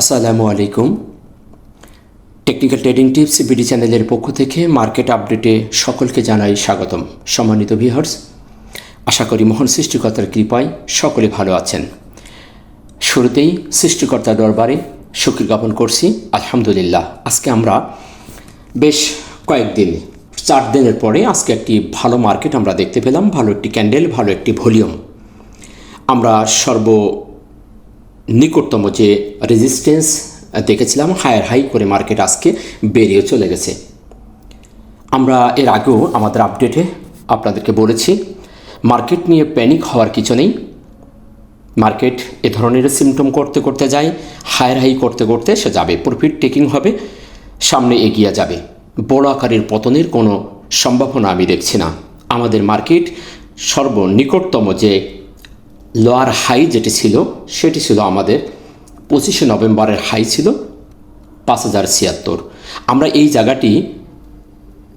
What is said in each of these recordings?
আসসালামু আলাইকুম। Technical trading tips BD চ্যানেলের পক্ষ থেকে মার্কেট আপডেটে সকলকে জানাই স্বাগতম। সম্মানিত ভিউয়ার্স, আশা করি মহান সৃষ্টিকর্তার কৃপায় সকলে ভালো আছেন। শুরুতেই সৃষ্টিকর্তার দরবারে সুখী জ্ঞাপন করছি। আলহামদুলিল্লাহ, আজকে আমরা বেশ কয়েকদিন, চার দিনের পরে আজকে একটি ভালো মার্কেট আমরা দেখতে পেলাম, ভালো একটি ক্যান্ডেল, ভালো একটি ভলিউম। আমরা সর্ব নিকটতম যে রেজিস্ট্যান্স দেখেছিলাম হায়ার হাই করে মার্কেট আজকে বেরিয়ে চলে গেছে। আমরা এর আগেও আমাদের আপডেটে আপনাদেরকে বলেছি মার্কেট নিয়ে প্যানিক হওয়ার কিছু নেই। মার্কেট এ ধরনের সিমটম করতে করতে যায় হায়ার হাই করতে করতে সে যাবে প্রফিট টেকিং হবে, সামনে এগিয়ে যাবে। বড় আকারের পতনের কোনো সম্ভাবনা আমি দেখছি না। আমাদের মার্কেট সর্বনিকটতম যে লোয়ার হাই যেটি ছিল, সেটি ছিল আমাদের পঁচিশে নভেম্বরের হাই ছিল পাঁচ হাজার ছিয়াত্তর। আমরা এই জায়গাটি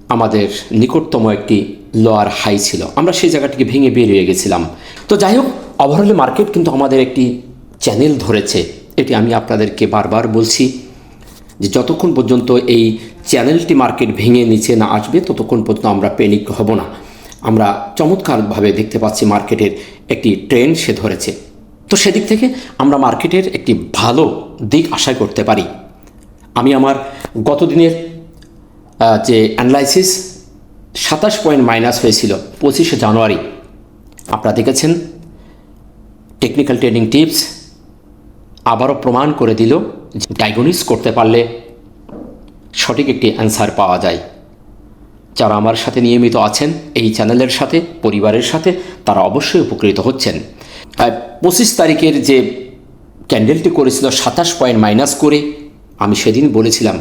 আমাদের নিকটতম একটি লোয়ার হাই ছিল। আমরা সেই জায়গাটিকে ভেঙে বেরিয়ে গেছিলাম। তো যাই হোক ওভারঅল মার্কেট কিন্তু আমাদের একটি চ্যানেল ধরেছে। এটি আমি আপনাদেরকে বারবার বলছি যে যতক্ষণ পর্যন্ত এই চ্যানেলটি মার্কেট ভেঙে নিচে না আসবে, ততক্ষণ পর্যন্ত আমরা প্যানিক হব না। আমরা চমৎকারভাবে দেখতে পাচ্ছি মার্কেটের একটি ট্রেন্ড সে ধরেছে। তো সেদিক থেকে আমরা মার্কেটের একটি ভালো দিক আশা করতে পারি। আমি আমার গত দিনের যে অ্যানালাইসিস সাতাশ পয়েন্ট মাইনাস হয়েছিল পঁচিশে জানুয়ারি। আপনারা দেখেছেন টেকনিক্যাল ট্রেডিং টিপস আবারও প্রমাণ করে দিল ডায়াগনিস করতে পারলে সঠিক একটি অ্যান্সার পাওয়া যায়। যারা আমার সাথে নিয়মিত আছেন, এই চ্যানেলের সাথে, পরিবারের সাথে, তারা অবশ্যই উপকৃত হচ্ছেন। পঁচিশ তারিখের যে ক্যান্ডেলটি করেছিল, সাতাশ পয়েন্ট মাইনাস করে আমি সেদিন বলেছিলাম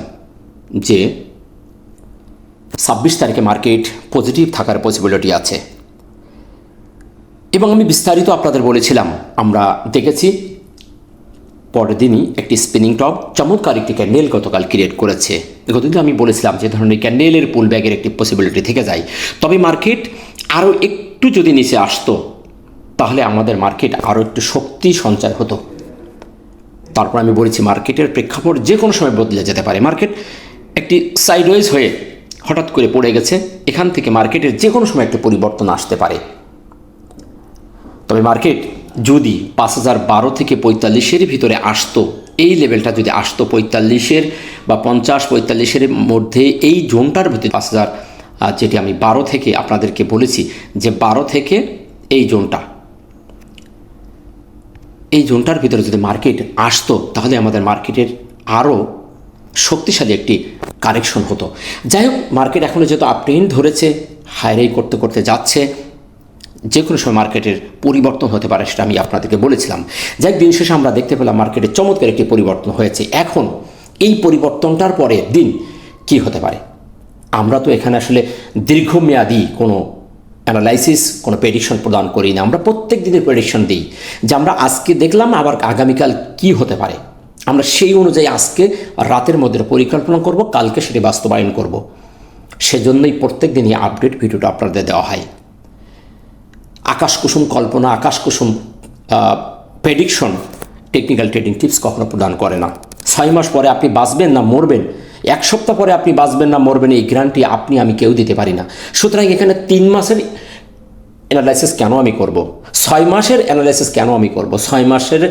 যে ছাব্বিশ তারিখে মার্কেট পজিটিভ থাকার পসিবিলিটি আছে। এবং আমি বিস্তারিত আপনাদের বলেছিলাম, আমরা দেখেছি পরের দিনই একটি স্পিনিং টপ চমৎকার একটি ক্যান্ডেল গতকাল ক্রিয়েট করেছে। গতদিন আমি বলেছিলাম যে ধরনের ক্যান্ডেলের পুল ব্যাগের একটি পসিবিলিটি থেকে যায়। তবে মার্কেট আরও একটু যদি নিচে আসতো, তাহলে আমাদের মার্কেট আরও একটু শক্তি সঞ্চয় হতো। তারপর আমি বলেছি মার্কেটের প্রেক্ষাপট যে কোনো সময় বদলে যেতে পারে। মার্কেট একটি সাইডওয়েজ হয়ে হঠাৎ করে পড়ে গেছে, এখান থেকে মার্কেটের যে কোনো সময় একটা পরিবর্তন আসতে পারে। তবে মার্কেট যদি পাঁচ হাজার বারো থেকে পঁয়তাল্লিশের ভিতরে আসতো এই লেভেলটা যদি আসতো পঁয়তাল্লিশের বা পঞ্চাশ পঁয়তাল্লিশের মধ্যে এই জোনটার ভিতরে পাঁচ হাজার যেটি আমি বারো থেকে আপনাদেরকে বলেছি যে বারো থেকে এই জোনটা, এই জোনটার ভিতরে যদি মার্কেট আসতো, তাহলে আমাদের মার্কেটের আরও শক্তিশালী একটি কারেকশন হতো। যাই হোক মার্কেট এখনও যেহেতু আপট্রেন্ড ধরেছে হাইরাই করতে করতে যাচ্ছে যে কোনো সময় মার্কেটের পরিবর্তন হতে পারে সেটা আমি আপনাদেরকে বলেছিলাম। যাই দিন শেষে আমরা দেখতে পেলাম মার্কেটে চমৎকার একটি পরিবর্তন হয়েছে। এখন এই পরিবর্তনটার পরে দিন কি হতে পারে? আমরা তো এখানে আসলে দীর্ঘমেয়াদী কোনো অ্যানালাইসিস কোনো প্রেডিকশন প্রদান করি না। আমরা প্রত্যেক দিনের প্রেডিকশন দিই যে আমরা আজকে দেখলাম, আবার আগামীকাল কি হতে পারে। আমরা সেই অনুযায়ী আজকে রাতের মধ্যে পরিকল্পনা করব, কালকে সেটি বাস্তবায়ন করব। সেজন্যই প্রত্যেক দিনই আপডেট ভিডিওটা আপনাদের দেওয়া হয়। আকাশ কুসুম কল্পনা আকাশ কুসুম প্রেডিকশন টেকনিক্যাল ট্রেডিং টিপস কখনো প্রদান করে না। ছয় মাস পরে আপনি বাঁচবেন না, মরবেন। এক সপ্তাহ পরে আপনি বাঁচবেন না, মরবেন, এই গ্যারান্টি আপনি, আমি কেউ দিতে পারি না। সুতরাং এখানে তিন মাসের অ্যানালাইসিস কেন আমি করব? ছয় মাসের অ্যানালাইসিস কেন আমি করব? ছয় মাসের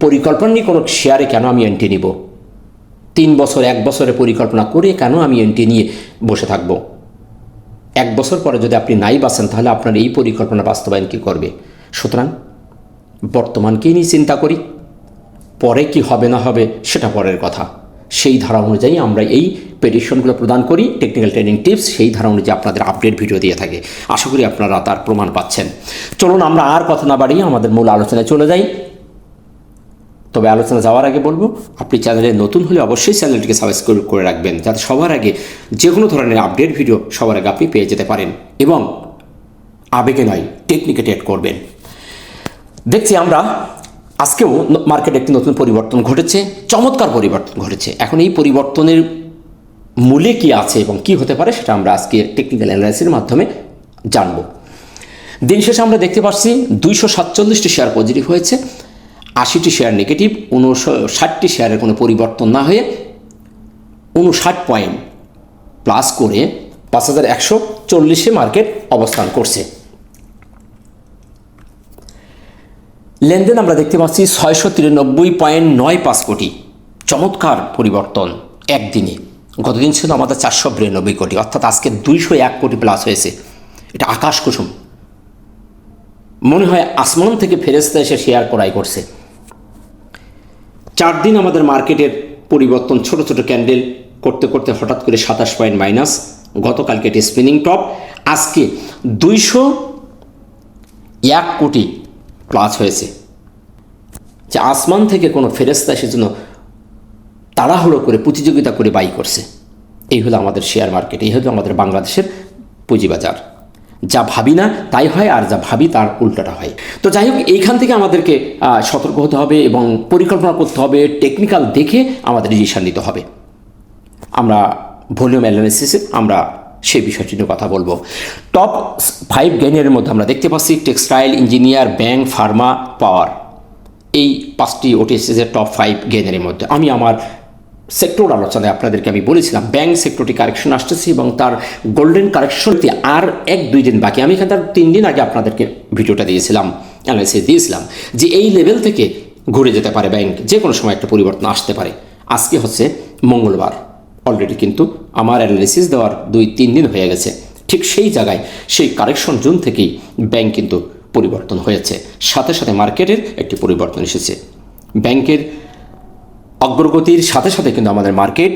পরিকল্পনা নিয়ে কোনো শেয়ারে কেন আমি এন্ট্রি নিব? তিন বছর, এক বছরের পরিকল্পনা করে কেন আমি এন্ট্রি নিয়ে বসে থাকব? এক বছর পরে যদি আপনি নাই বাঁচেন, তাহলে আপনার এই পরিকল্পনা বাস্তবায়ন কী করবে? সুতরাং বর্তমানকেই নিয়ে চিন্তা করি? পরে কি হবে না হবে সেটা পরের কথা। সেই ধারা অনুযায়ী আমরা এই প্রেডিকশনগুলো প্রদান করি টেকনিক্যাল ট্রেনিং টিপস সেই ধারা অনুযায়ী আপনাদের আপডেট ভিডিও দিয়ে থাকে। আশা করি আপনারা তার প্রমাণ পাচ্ছেন। চলুন আমরা আর কথা না বাড়িয়ে আমাদের মূল আলোচনায় চলে যাই। তবে আলোচনা যাওয়ার আগে বলব, আপনি চ্যানেলে নতুন হলে অবশ্যই চ্যানেলটিকে সাবস্ক্রাইব করে রাখবেন, যাতে সবার আগে যে কোনো ধরনের আপডেট ভিডিও সবার আগে আপনি পেয়ে যেতে পারেন এবং আবেগে নয় টেকনিকে টেট করবেন। দেখছি আমরা, আজকেও মার্কেটে একটি নতুন পরিবর্তন ঘটেছে, চমৎকার পরিবর্তন ঘটেছে। এখন এই পরিবর্তনের মূলে কি আছে এবং কি হতে পারে সেটা আমরা আজকে টেকনিক্যাল অ্যানালাইসিসের মাধ্যমে জানব। দিন শেষে আমরা দেখতে পাচ্ছি, দুইশো সাতচল্লিশটি শেয়ার পজিটিভ হয়েছে। আশিটি শেয়ার নেগেটিভ উনষাটটি শেয়ারের কোনো পরিবর্তন না হয়ে উনষাট পয়েন্ট প্লাস করে পাঁচ হাজার একশো চল্লিশে মার্কেট অবস্থান করছে। লেনদেন আমরা দেখতে পাচ্ছি ছয়শো তিরানব্বই পয়েন্ট নয় পাঁচ কোটি। চমৎকার পরিবর্তন একদিনে। গতদিন ছিল আমাদের চারশো বিরানব্বই কোটি, অর্থাৎ আজকে দুইশো এক কোটি প্লাস হয়েছে। এটা আকাশ কুসুম। মনে হয় আসমান থেকে ফেরেস্তা এসে শেয়ার করাই করছে। চার দিন আমাদের মার্কেটের পরিবর্তন, ছোট ছোট ক্যান্ডেল করতে করতে হঠাৎ করে সাতাশ পয়েন্ট মাইনাস। গতকালকে এটি স্পিনিং টপ আজকে দুইশো এক কোটি প্লাস হয়েছে। যে আসমান থেকে কোনো ফেরেস্তা এসে জন্য তাড়াহুড়ো করে, প্রতিযোগিতা করে বাই করছে। এই হলো আমাদের শেয়ার মার্কেট এই হলো আমাদের বাংলাদেশের পুঁজিবাজার। যা ভাবি না, তাই হয়, আর যা ভাবি, তার উল্টোটা হয়। তো যাই হোক, এইখান থেকে আমাদেরকে সতর্ক হতে হবে এবং পরিকল্পনা করতে হবে টেকনিক্যাল দেখে আমাদের ডিসিশন নিতে হবে। আমরা ভলিউম অ্যানালিসিসে আমরা সেই বিষয়টি নিয়ে কথা বলব। টপ ফাইভ গেইনের মধ্যে আমরা দেখতে পাচ্ছি textile engineer bank pharma power এই পাঁচটি ওটিএসএসের টপ ফাইভ গেইনের মধ্যে। আমি আমার সেক্টর আলোচনায় আপনাদেরকে আমি বলেছিলাম ব্যাংক সেক্টরটি কারেকশন আসতেছে এবং তার গোল্ডেন কারেকশনটি আর এক দুই দিন বাকি। আমি এখানে তার তিন দিন আগে আপনাদেরকে ভিডিওটা দিয়েছিলাম অ্যানালিসিস দিয়েছিলাম যে এই লেভেল থেকে ঘুরে যেতে পারে ব্যাংক যে কোনো সময় একটা পরিবর্তন আসতে পারে। আজকে হচ্ছে মঙ্গলবার। অলরেডি কিন্তু আমার অ্যানালিসিস দেওয়ার দুই তিন দিন হয়ে গেছে। ঠিক সেই জায়গায় সেই কারেকশন জোন থেকেই ব্যাংক কিন্তু পরিবর্তন হয়েছে। সাথে সাথে মার্কেটের একটি পরিবর্তন এসেছে। ব্যাংকের অগ্রগতির সাথে সাথে কিন্তু আমাদের মার্কেট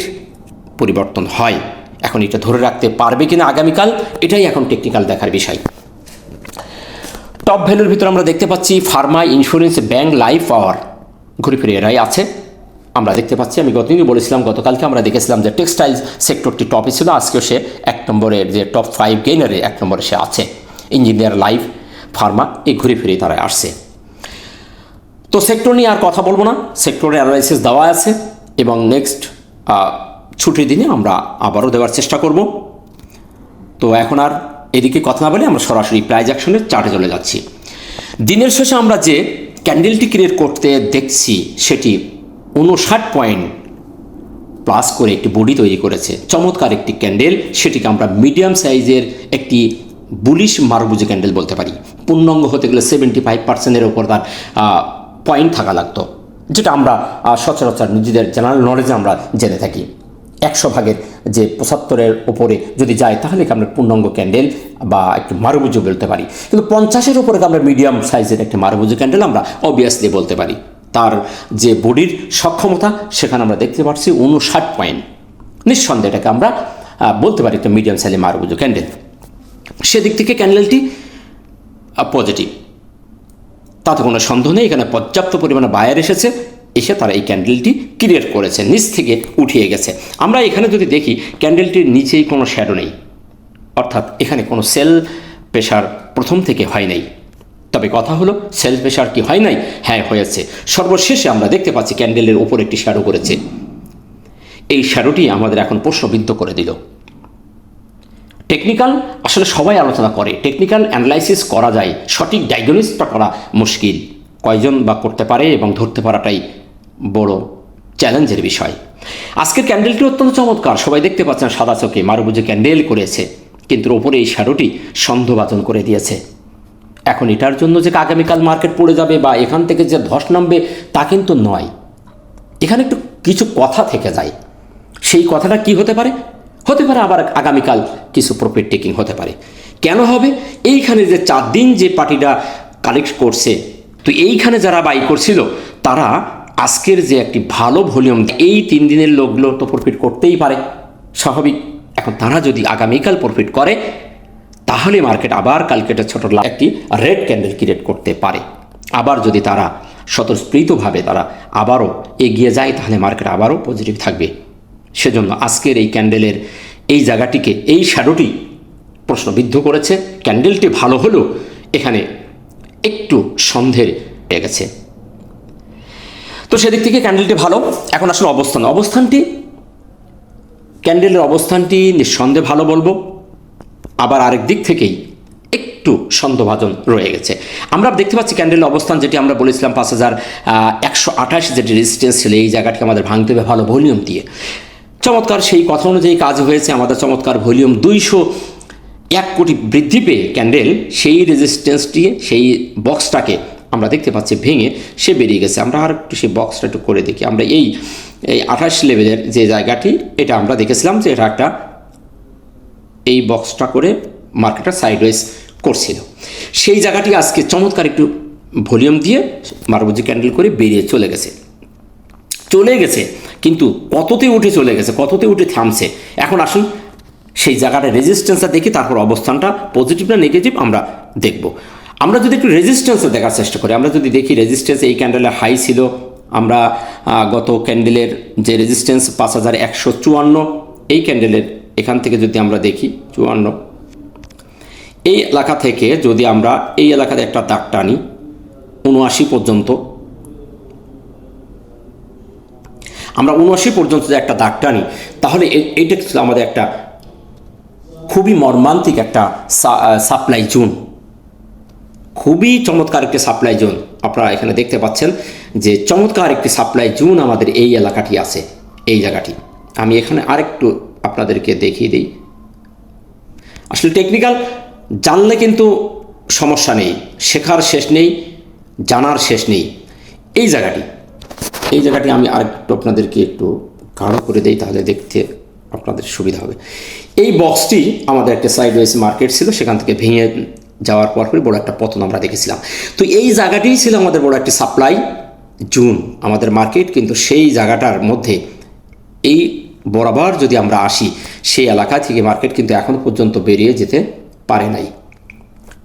পরিবর্তন হয়। এখন এটা ধরে রাখতে পারবে কিনা আগামীকাল, এটাই এখন টেকনিক্যাল দেখার বিষয়। টপ ভ্যালুর ভিতরে আমরা দেখতে পাচ্ছি pharma insurance bank life power ঘুরে ফিরে এরাই আছে। আমরা দেখতে পাচ্ছি, আমি গতদিনই বলেছিলাম, গতকালকে আমরা দেখেছিলাম যে টেক্সটাইল সেক্টরটি টপে ছিল, আজকেও সে এক নম্বরের যে টপ ফাইভ গেইনারে এক নম্বরে সে আছে। ইঞ্জিনিয়ার লাইফ ফার্মা এই ঘুরে ফিরে তারা আসছে। তো সেক্টর নিয়ে আর কথা বলব না। সেক্টরের অ্যানালাইসিস দেওয়া আছে এবং নেক্সট ছুটির দিনে আমরা আবারও দেওয়ার চেষ্টা করব। তো এখন আর এদিকে কথা না বলে আমরা সরাসরি প্রাইজ অ্যাকশনের চার্টে চলে যাচ্ছি। দিনের শেষে আমরা যে ক্যান্ডেলটি ক্রিয়েট করতে দেখছি, সেটি উনষাট পয়েন্ট প্লাস করে একটি বডি তৈরি করেছে। চমৎকার একটি ক্যান্ডেল সেটিকে আমরা মিডিয়াম সাইজের একটি বুলিশ মারবুজে ক্যান্ডেল বলতে পারি। পূর্ণাঙ্গ হতে গেলে সেভেন্টি ফাইভ পার্সেন্টের ওপর তার পয়েন্ট থাকা লাগতো, যেটা আমরা সচরাচর নিজেদের জেনারেল নলেজে আমরা জেনে থাকি। একশো ভাগের যে পঁচাত্তরের ওপরে যদি যায় তাহলে কি আমরা পূর্ণাঙ্গ ক্যান্ডেল বা একটু মারবুজো বলতে পারি। কিন্তু পঞ্চাশের উপরে আমরা মিডিয়াম সাইজের একটা মারবুজো ক্যান্ডেল আমরা অবভিয়াসলি বলতে পারি। তার যে বডির সক্ষমতা, সেখানে আমরা দেখতে পাচ্ছি উনষাট পয়েন্ট নিঃসন্দেহে এটাকে আমরা বলতে পারি একটা মিডিয়াম সাইজের মারবুজো ক্যান্ডেল সেদিক থেকে ক্যান্ডেলটি পজিটিভ তাতে কোনো সন্দেহ নেই। এখানে পর্যাপ্ত পরিমাণে বায়ার এসেছে, এসে তারা এই ক্যান্ডেলটি ক্রিয়েট করেছে, নিচ থেকে উঠিয়ে গেছে। আমরা এখানে যদি দেখি ক্যান্ডেলটির নিচেই কোনো শ্যাডো নেই। অর্থাৎ এখানে কোনো সেল প্রেশার প্রথম থেকে হয় নাই। তবে কথা হলো সেল প্রেশার কি হয় নাই? হ্যাঁ হয়েছে। সর্বশেষে আমরা দেখতে পাচ্ছি ক্যান্ডেলের ওপর একটি শ্যাডো করেছে। এই শ্যাডোটি আমাদের এখন প্রশ্নবিদ্ধ করে দিল। টেকনিক্যাল আসলে সবাই আলোচনা করে। টেকনিক্যাল অ্যানালাইসিস করা যায়। সঠিক ডায়াগনোসিসটা করা মুশকিল। কয়জন বা করতে পারে এবং ধরতে পারাটাই বড় চ্যালেঞ্জের বিষয়। আজকের ক্যান্ডেলটি অত্যন্ত চমৎকার। সবাই দেখতে পাচ্ছেন সাদা চোখে। মারুবুজে ক্যান্ডেল করেছে, কিন্তু ওপরে এই শ্যাডোটি সন্দেহবাচন করে দিয়েছে। এখন এটার জন্য যে আগামীকাল মার্কেট পড়ে যাবে বা এখান থেকে যে ধস নামবে, তা কিন্তু নয়। এখানে একটু কিছু কথা থেকে যায়। সেই কথাটা কি হতে পারে? হতে পারে আবার আগামীকাল কিছু প্রফিট টেকিং হতে পারে। কেন হবে? এইখানে যে চার দিন যে পার্টিটা কালেক্ট করছে, তো এইখানে যারা বাই করছিল, তারা আজকের যে একটি ভালো ভলিউম এই তিন দিনের লোকগুলো তো প্রফিট করতেই পারে। স্বাভাবিক। এখন তারা যদি আগামীকাল প্রফিট করে, তাহলে মার্কেট আবার কালকে একটা ছোট একটি রেড ক্যান্ডেল ক্রিয়েট করতে পারে। আবার যদি তারা স্বতঃস্ফূর্তভাবে তারা আবারও এগিয়ে যায়, তাহলে মার্কেট আবারও পজিটিভ থাকবে। সেজন্য আজকের এই ক্যান্ডেলের এই জায়গাটিকে, এই শ্যাডোটি প্রশ্নবিদ্ধ করেছে। ক্যান্ডেলটি ভালো হলেও এখানে একটু সন্দেহের পেয়ে গেছে তো সেদিক থেকে ক্যান্ডেলটি ভালো। এখন আসলে অবস্থান। অবস্থানটি, ক্যান্ডেলের অবস্থানটি নিঃসন্দেহে ভালো বলব। আবার আরেক দিক থেকেই একটু সন্দেহভাজন রয়ে গেছে। আমরা দেখতে পাচ্ছি ক্যান্ডেলের অবস্থান, যেটি আমরা বলেছিলাম পাঁচ হাজার একশো আঠাশ যেটি রেজিস্ট্যান্স ছিল, এই জায়গাটিকে আমাদের ভাঙতে হবে ভালো ভলিউম দিয়ে। চমৎকার সেই কথা অনুযায়ী কাজ হয়েছে, আমাদের চমৎকার ভলিউম দুইশো এক কোটি বৃদ্ধি পেয়ে ক্যান্ডেল সেই রেজিস্ট্যান্সটি সেই বক্সটাকে আমরা দেখতে পাচ্ছি ভেঙে সে বেরিয়ে গেছে। আমরা আর একটু সেই বক্সটা একটু করে দেখি। আমরা এই এই আঠাশ লেভেলের যে জায়গাটি, এটা আমরা দেখেছিলাম যে এটা একটা এই বক্সটা করে মার্কেটটা সাইডওয়েজ করছিল। সেই জায়গাটি আজকে চমৎকার একটু ভলিউম দিয়ে মারবুজি ক্যান্ডেল করে বেরিয়ে চলে গেছে। চলে গেছে, কিন্তু কততে উঠে চলে গেছে, কততে উঠে থামছে? এখন আসুন, সেই জায়গাটা রেজিস্ট্যান্সটা দেখি তারপর অবস্থানটা পজিটিভ না নেগেটিভ আমরা দেখব। আমরা যদি একটু রেজিস্ট্যান্সে দেখার চেষ্টা করি, আমরা যদি দেখি রেজিস্ট্যান্স এই ক্যান্ডেলের হাই ছিল, আমরা গত ক্যান্ডেলের যে রেজিস্ট্যান্স পাঁচ হাজার একশো চুয়ান্ন, এই ক্যান্ডেলের এখান থেকে যদি আমরা দেখি, চুয়ান্ন। এই এলাকা থেকে যদি আমরা এই এলাকাতে একটা দাগ টানি, উনআশি পর্যন্ত আমরা উনআশি পর্যন্ত যে একটা দাগ টানি, তাহলে এটা ছিল আমাদের একটা খুবই মর্মান্তিক একটা সাপ্লাই জোন খুবই চমৎকার একটি সাপ্লাই জোন আপনারা এখানে দেখতে পাচ্ছেন যে চমৎকার একটি সাপ্লাই জোন আমাদের এই এলাকাটি আছে, এই জায়গাটি। আমি এখানে আরেকটু আপনাদেরকে দেখিয়ে দিই। আসলে টেকনিক্যাল জানলে কিন্তু সমস্যা নেই, শেখার শেষ নেই, জানার শেষ নেই। এই জায়গাটি এই জায়গাটি আমি আরেকটু আপনাদেরকে একটু গাঢ় করে দেই, তাহলে দেখতে আপনাদের সুবিধা হবে। এই বক্সটি আমাদের একটা সাইডওয়েজ মার্কেট ছিল, সেখান থেকে ভেঙে যাওয়ার পর পরে বড় একটা পতন আমরা দেখেছিলাম। তো এই জায়গাটিই ছিল আমাদের বড় একটি সাপ্লাই জুন, আমাদের মার্কেট কিন্তু সেই জায়গাটার মধ্যে এই বরাবর যদি আমরা আসি, সেই এলাকা থেকে মার্কেট কিন্তু এখনও পর্যন্ত বেরিয়ে যেতে পারে নাই।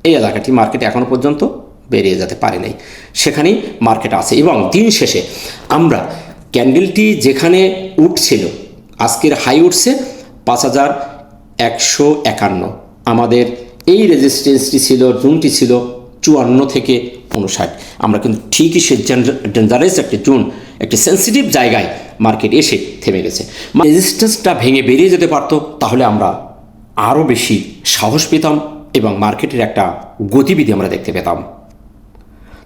এই এলাকাটি মার্কেট এখনও পর্যন্ত বেরিয়ে যেতে পারে নাই। সেখানেই মার্কেট আছে। এবং দিন শেষে আমরা ক্যান্ডেলটি যেখানে উঠছিল, আজকের হাই উঠছে পাঁচ হাজার একশো একান্ন। আমাদের এই রেজিস্ট্যান্সটি ছিল, জুনটি ছিল চুয়ান্ন থেকে উনষাট আমরা কিন্তু ঠিকই সে ডেঞ্জারাস একটি জুন, একটি সেন্সিটিভ জায়গায় মার্কেট এসে থেমে গেছে। রেজিস্ট্যান্সটা ভেঙে বেরিয়ে যেতে পারতো, তাহলে আমরা আরও বেশি সাহস পেতাম এবং মার্কেটের একটা গতিবিধি আমরা দেখতে পেতাম।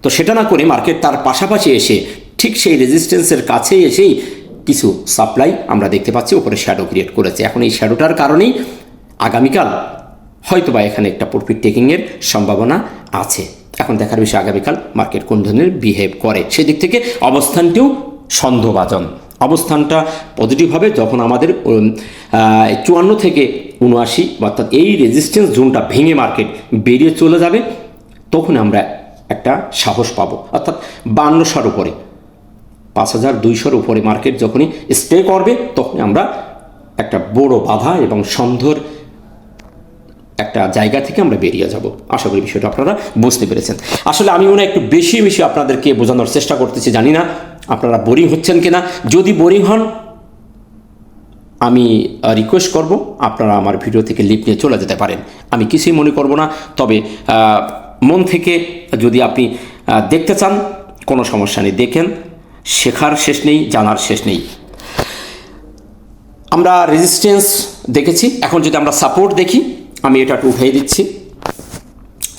তো সেটা না করে মার্কেট তার পাশাপাশি এসে ঠিক সেই রেজিস্ট্যান্সের কাছেই এসেই কিছু সাপ্লাই আমরা দেখতে পাচ্ছি, ওপরে শ্যাডো ক্রিয়েট করেছে। এখন এই শ্যাডোটার কারণেই আগামীকাল হয়তো বা এখানে একটা প্রফিট টেকিংয়ের সম্ভাবনা আছে। এখন দেখার বিষয়, আগামীকাল মার্কেট কোন ধরনের বিহেভ করে? সেদিক থেকে অবস্থানটিও সন্দেহভাজন অবস্থানটা পজিটিভ হবে যখন আমাদের চুয়ান্ন থেকে উনআশি, অর্থাৎ এই রেজিস্ট্যান্স জোনটা ভেঙে মার্কেট বেরিয়ে চলে যাবে, তখন আমরা একটা সাহস পাবো। অর্থাৎ বান্নশোর উপরে, পাঁচ হাজার দুইশোর উপরে মার্কেট যখনই স্টে করবে তখন আমরা একটা বড় বাধা এবং সন্ধর একটা জায়গা থেকে আমরা বেরিয়ে যাব। আশা করি বিষয়টা আপনারা বুঝতে পেরেছেন। আসলে আমি মনে একটু বেশি বেশি আপনাদেরকে বোঝানোর চেষ্টা করতেছি, জানি না আপনারা বোরিং হচ্ছেন কিনা। যদি বোরিং হন, আমি রিকোয়েস্ট করব, আপনারা আমার ভিডিও থেকে লিপ নিয়ে চলে যেতে পারেন। আমি কিছুই মনে করব না, তবে মন থেকে যদি আপনি দেখতে চান, কোনো সমস্যা নেই, দেখেন, শেখার শেষ নেই, জানার শেষ নেই। আমরা রেজিস্ট্যান্স দেখেছি, এখন যদি আমরা সাপোর্ট দেখি, আমি এটা একটু উঠিয়ে দিচ্ছি।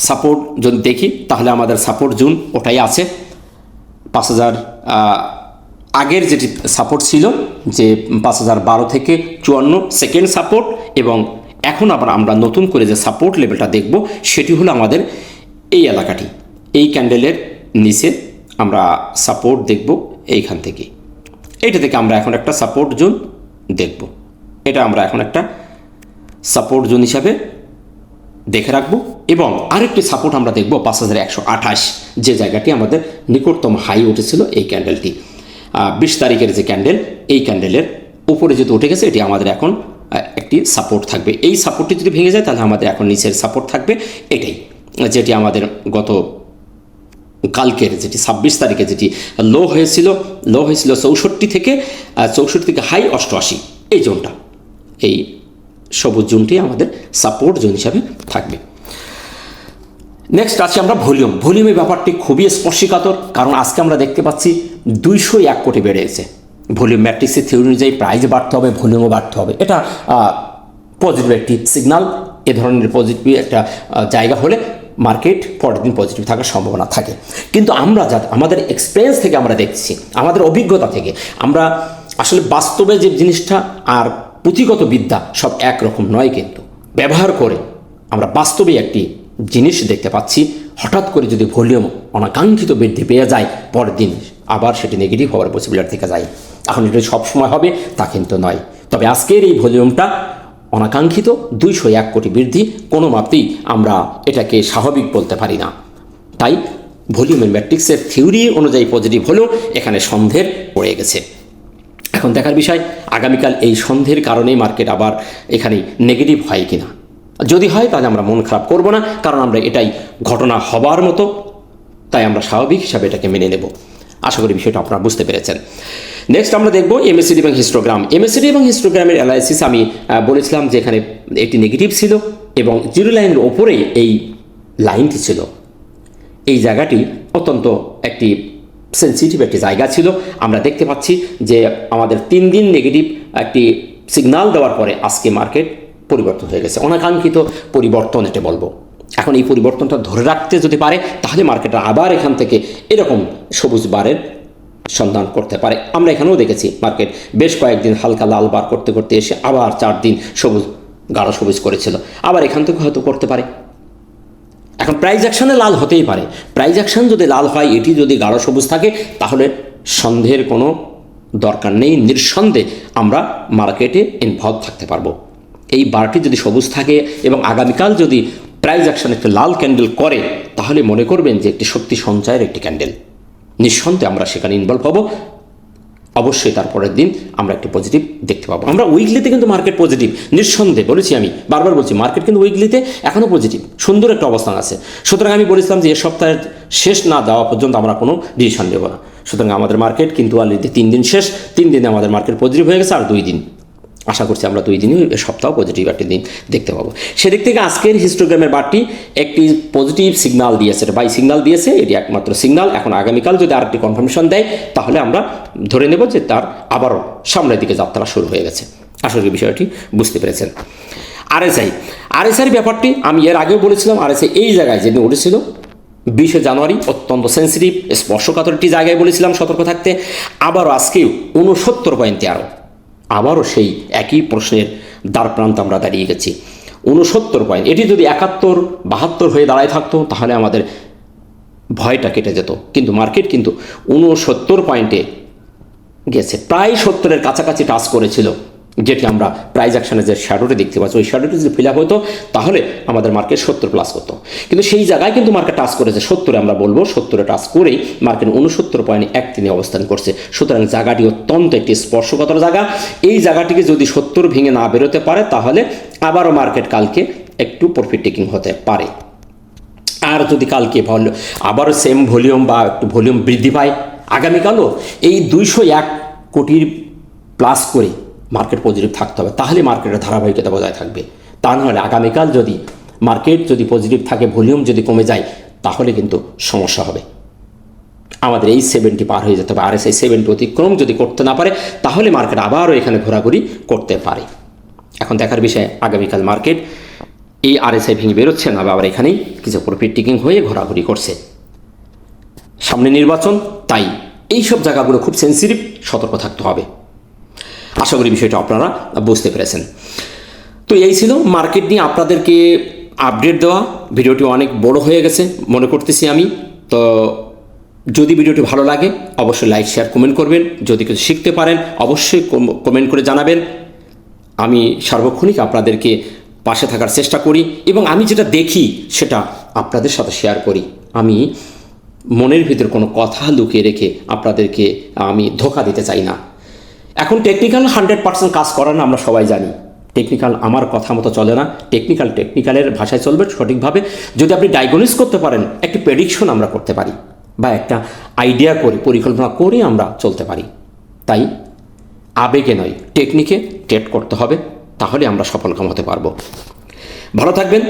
সাপোর্ট যদি দেখি, তাহলে আমাদের সাপোর্ট জুন ওটাই আছে। পাঁচ হাজার আগের যেটি সাপোর্ট ছিল, যে পাঁচ হাজার বারো থেকে চুয়ান্ন সেকেন্ড সাপোর্ট এবং এখন আবার আমরা নতুন করে যে সাপোর্ট লেভেলটা দেখব, সেটি হলো আমাদের এই এলাকাটি, এই ক্যান্ডেলের নিচে আমরা সাপোর্ট দেখব এইখান থেকে। এইটা থেকে আমরা এখন একটা সাপোর্ট জোন দেখব। এটা আমরা এখন একটা সাপোর্ট জোন হিসাবে দেখে রাখব এবং আরেকটি সাপোর্ট আমরা দেখব পাঁচ হাজার একশো আঠাশ, যে জায়গাটি আমাদের নিকটতম হাই উঠেছিল এই ক্যান্ডেলটি বিশ তারিখের যে ক্যান্ডেল এই ক্যান্ডেলের উপরে যেহেতু উঠে গেছে, এটি আমাদের এখন একটি সাপোর্ট থাকবে। এই সাপোর্টটি যদি ভেঙে যায়, তাহলে আমাদের এখন নিচের সাপোর্ট থাকবে। এটাই। যেটি আমাদের গত কালকের যেটি ছাব্বিশ তারিখে যেটি লো হয়েছিল লো হয়েছিল চৌষট্টি থেকে চৌষট্টি থেকে হাই অষ্টআশি। এই জোনটা, এই সবুজ জোনটি আমাদের সাপোর্ট জোন হিসাবে থাকবে। নেক্সট আছে আমরা ভলিউম। ভলিউমের ব্যাপারটি খুবই স্পর্শিকাতর, কারণ আজকে আমরা দেখতে পাচ্ছি দুইশো এক কোটি বেড়েছে। ভলিউম ম্যাট্রিক্সের থিওরি অনুযায়ী প্রাইস বাড়তে হবে ভলিউমও বাড়তে হবে। এটা পজিটিভ একটি সিগনাল এ ধরনের পজিটিভ একটা জায়গা হলে মার্কেট পরের দিন পজিটিভ থাকার সম্ভাবনা থাকে। কিন্তু আমরা যা, আমাদের এক্সপিরিয়েন্স থেকে আমরা দেখছি, আমাদের অভিজ্ঞতা থেকে, আমরা আসলে বাস্তবে যে জিনিসটা আর পুঁথিগত বিদ্যা সব একরকম নয় কিন্তু। ব্যবহার করে আমরা বাস্তবে একটি জিনিস দেখতে পাচ্ছি, হঠাৎ করে যদি ভলিউম অনাকাঙ্ক্ষিত বৃদ্ধি পেয়ে যায়, পরের দিন আবার সেটি নেগেটিভ হওয়ার পসিবিলিটি থেকে যায়। এখন এটা সবসময় হবে তা কিন্তু নয়। তবে আজকের এই ভলিউমটা অনাকাঙ্ক্ষিত দুইশো এক কোটি বৃদ্ধি কোনো মাপেই আমরা এটাকে স্বাভাবিক বলতে পারি না। তাই ভলিউমের ম্যাট্রিক্সের থিওরি অনুযায়ী পজিটিভ হলেও এখানে সন্দেহের পড়ে গেছে। এখন দেখার বিষয়, আগামীকাল এই সন্দেহের কারণেই মার্কেট আবার এখানে নেগেটিভ হয় কিনা? যদি হয়, তাহলে আমরা মন খারাপ করব না, কারণ আমরা এটাই ঘটনা হবার মতো। তাই আমরা স্বাভাবিক হিসাবে এটাকে মেনে নেব। আশা করি বিষয়টা আপনারা বুঝতে পেরেছেন। নেক্সট আমরা দেখব এমএসিডি এবং হিস্টোগ্রাম এমএসিডি এবং হিস্টোগ্রামের অ্যানালাইসিস আমি বলেছিলাম যে এখানে একটি নেগেটিভ ছিল এবং জিরো লাইনের ওপরেই এই লাইনটি ছিল। এই জায়গাটি অত্যন্ত একটি সেন্সিটিভ একটি জায়গা ছিল। আমরা দেখতে পাচ্ছি যে আমাদের তিন দিন নেগেটিভ একটি সিগন্যাল দেওয়ার পরে আজকে মার্কেট পরিবর্তন হয়ে গেছে। অনাকাঙ্ক্ষিত পরিবর্তন এটা বলব। এখন এই পরিবর্তনটা ধরে রাখতে যদি পারে, তাহলে মার্কেটটা আবার এখান থেকে এরকম সবুজ বারের সন্ধান করতে পারে। আমরা এখানেও দেখেছি মার্কেট বেশ কয়েকদিন হালকা লাল বার করতে করতে এসে আবার চার দিন সবুজ, গাঢ় সবুজ করেছিল। আবার এখান থেকে হয়তো করতে পারে। এখন প্রাইজ অ্যাকশনে লাল হতেই পারে। প্রাইজ অ্যাকশন যদি লাল হয়, এটি যদি গাঢ় সবুজ থাকে, তাহলে সন্দেহের কোনো দরকার নেই। নিঃসন্দেহে আমরা মার্কেটে ইনভলভ থাকতে পারব। এই বারটি যদি সবুজ থাকে এবং আগামীকাল যদি প্রাইজ অ্যাকশন একটি লাল ক্যান্ডেল করে, তাহলে মনে করবেন যে একটি শক্তি সঞ্চয়ের একটি ক্যান্ডেল। নিঃসন্দেহে আমরা সেখানে ইনভলভ হব। অবশ্যই তারপরের দিন আমরা একটি পজিটিভ দেখতে পাবো। আমরা উইকলিতে কিন্তু মার্কেট পজিটিভ নিঃসন্দেহে বলেছি আমি, বারবার বলছি মার্কেট কিন্তু উইকলিতে এখনও পজিটিভ সুন্দর একটা অবস্থান আছে। সুতরাং আমি বলেছিলাম যে এ সপ্তাহের শেষ না দেওয়া পর্যন্ত আমরা কোনো ডিসিশন নেব না। সুতরাং আমাদের মার্কেট কিন্তু অলরেডি তিন দিন শেষ, তিন দিনে আমাদের মার্কেট পজিটিভ হয়ে গেছে আর দুই দিন। আশা করছি আমরা দুই দিনই সপ্তাহ পজিটিভ একটি দিন দেখতে পাবো। সেদিক থেকে আজকের হিস্টোগ্রামের বারটি একটি পজিটিভ সিগনাল দিয়েছে বাই সিগনাল দিয়েছে, এটি একমাত্র সিগনাল এখন আগামীকাল যদি আরেকটি কনফার্মেশন দেয়, তাহলে আমরা ধরে নেব যে তার আবারও সামনের দিকে যাত্রা শুরু হয়ে গেছে। করি বিষয়টি বুঝতে পেরেছেন। আরএসআই আরএসআই ব্যাপারটি আমি এর আগেও বলেছিলাম আরএসআই এই জায়গায় যেদিন উঠেছিল, বিশে জানুয়ারি অত্যন্ত সেন্সিটিভ স্পর্শকাতর একটি জায়গায় বলেছিলাম সতর্ক থাকতে। আবারও আজকেও উনসত্তর পয়েন্ট তেরো। আবারও সেই একই প্রশ্নের দ্বার প্রান্ত আমরা দাঁড়িয়ে গেছি। উনসত্তর পয়েন্ট এটি যদি একাত্তর, বাহাত্তর হয়ে দাঁড়ায় থাকতো, তাহলে আমাদের ভয়টা কেটে যেত। কিন্তু মার্কেট কিন্তু উনসত্তর পয়েন্টে গেছে। প্রায় সত্তরের কাছাকাছি টাচ করেছিল। যেটি আমরা প্রাইজ অ্যাকশনে যে শ্যাডোটি দেখতে পাচ্ছি, ওই শ্যাডোটি যদি ফিল আপ হতো, তাহলে আমাদের মার্কেট সত্তর প্লাস হতো। কিন্তু সেই জায়গায় কিন্তু মার্কেট টাচ করেছে সত্তরে, আমরা বলব সত্তরে টাচ করেই মার্কেট উনসত্তর পয়েন্ট এক তিনে অবস্থান করছে। সুতরাং জায়গাটি অত্যন্ত একটি স্পর্শকাতর জায়গা। এই জায়গাটিকে যদি সত্তর ভেঙে না বেরোতে পারে, তাহলে আবারও মার্কেট কালকে একটু প্রফিট টেকিং হতে পারে। আর যদি কালকে ভল আবারও সেম ভলিউম বা একটু ভলিউম বৃদ্ধি পায়, আগামীকালও এই দুইশো এক কোটির প্লাস করে মার্কেট পজিটিভ থাকতে হবে, তাহলে মার্কেটের ধারাবাহিকতা বজায় থাকবে। তা নাহলে আগামীকাল যদি মার্কেট যদি পজিটিভ থাকে ভলিউম যদি কমে যায়, তাহলে কিন্তু সমস্যা হবে। আমাদের এই সেভেনটি পার হয়ে যেতে হবে, আর এই সেভেনটি অতিক্রম যদি করতে না পারে, তাহলে মার্কেট আবারও এখানে ঘোরাঘুরি করতে পারে। এখন দেখার বিষয়, আগামীকাল মার্কেট এই আরএসআই ভেঙে বেরোচ্ছে না আবার এখানেই কিছু প্রফিট টিকিং হয়ে ঘোরাঘুরি করছে। সামনে নির্বাচন, তাই এই সব জায়গাগুলো খুব সেন্সিটিভ সতর্ক থাকতে হবে। আশা করি বিষয়টা আপনারা বুঝতে পেরেছেন। তো এই ছিল মার্কেট নিয়ে আপনাদেরকে আপডেট দেওয়া। ভিডিওটি অনেক বড় হয়ে গেছে, মনে করতেছি আমি। তো যদি ভিডিওটি ভালো লাগে, অবশ্যই লাইক শেয়ার কমেন্ট করবেন। যদি কিছু শিখতে পারেন, অবশ্যই কমেন্ট করে জানাবেন। আমি সার্বক্ষণিক আপনাদেরকে পাশে থাকার চেষ্টা করি এবং আমি যেটা দেখি, সেটা আপনাদের সাথে শেয়ার করি। আমি মনের ভিতর কোনো কথা লুকিয়ে রেখে আপনাদেরকে আমি ধোকা দিতে চাই না। এখন টেকনিক্যাল হান্ড্রেড পার্সেন্ট কাজ করে না, আমরা সবাই জানি। টেকনিক্যাল আমার কথা মতো চলে না। টেকনিক্যাল টেকনিক্যালের ভাষায় চলবে সঠিকভাবে। যদি আপনি ডায়াগনোস করতে পারেন, একটি প্রেডিকশন আমরা করতে পারি বা একটা আইডিয়া করে, পরিকল্পনা করে আমরা চলতে পারি। তাই আবেগে নয় টেকনিকে ট্রেড করতে হবে, তাহলে আমরা সফলকাম হতে পারব। ভালো থাকবেন।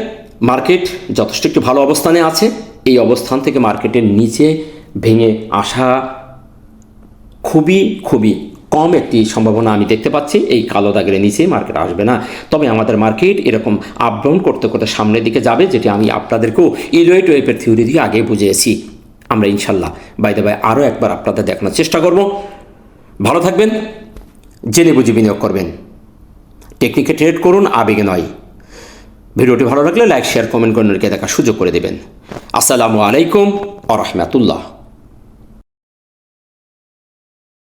মার্কেট যথেষ্ট একটু ভালো অবস্থানে আছে। এই অবস্থান থেকে মার্কেটের নিচে ভেঙে আসা খুবই খুবই কম একটি সম্ভাবনা আমি দেখতে পাচ্ছি। এই কালো দাগের নিচে মার্কেট আসবে না। তবে আমাদের মার্কেট এরকম আপ ডাউন করতে করতে সামনের দিকে যাবে, যেটি আমি আপনাদেরকেও ইলোয়েট ওয়েপের থিওরি দিয়ে আগে বুঝিয়েছি। আমরা ইনশাল্লাহ বাইদে বাই আরও একবার আপনাদের দেখানোর চেষ্টা করব। ভালো থাকবেন, জেনে বুঝে বিনিয়োগ করবেন। টেকনিকে ট্রেড করুন, আবেগে নয়। ভিডিওটি ভালো লাগলে লাইক শেয়ার কমেন্ট করে দেখার সুযোগ করে দেবেন। আসসালামু আলাইকুম আ রহমতুল্লাহ।